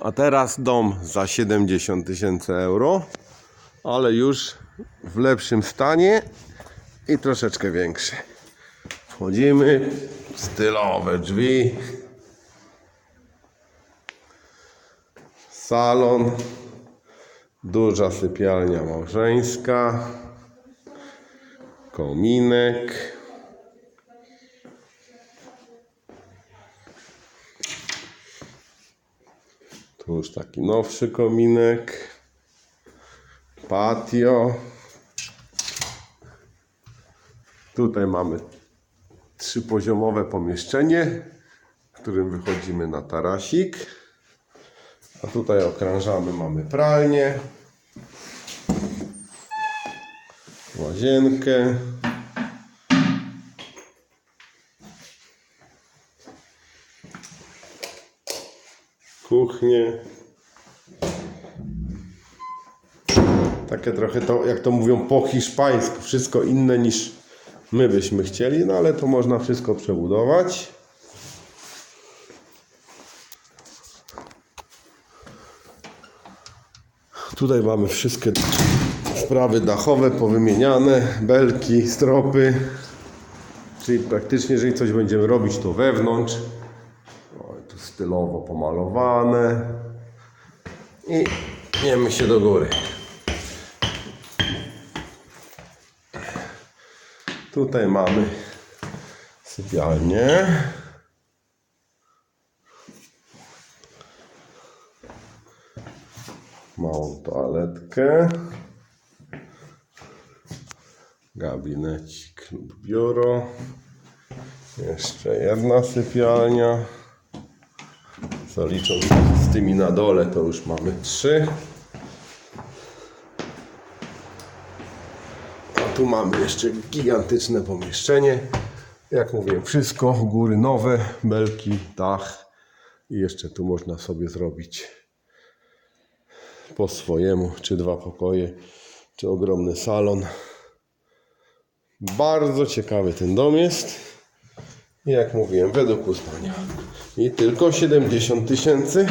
A teraz dom za 70 tysięcy euro, ale już w lepszym stanie i troszeczkę większy. Wchodzimy, stylowe drzwi, salon, duża sypialnia małżeńska, kominek. Tu już taki nowszy kominek. Patio. Tutaj mamy trzypoziomowe pomieszczenie, w którym wychodzimy na tarasik. A tutaj okrążamy, mamy pralnię, łazienkę. Kuchnię. Takie trochę to, jak to mówią po hiszpańsku, wszystko inne niż my byśmy chcieli, no ale to można wszystko przebudować. Tutaj mamy wszystkie sprawy dachowe powymieniane, belki, stropy. Czyli praktycznie, jeżeli coś będziemy robić, to wewnątrz. Stylowo pomalowane. I niemy się do góry. Tutaj mamy sypialnię. Małą toaletkę. Gabinecik lub biuro. Jeszcze jedna sypialnia. Co licząc z tymi na dole, to już mamy trzy. A tu mamy jeszcze gigantyczne pomieszczenie. Jak mówię, wszystko, góry nowe, belki, dach. I jeszcze tu można sobie zrobić po swojemu, czy dwa pokoje, czy ogromny salon. Bardzo ciekawy ten dom jest. Jak mówiłem, według uznania. I tylko 70 tysięcy.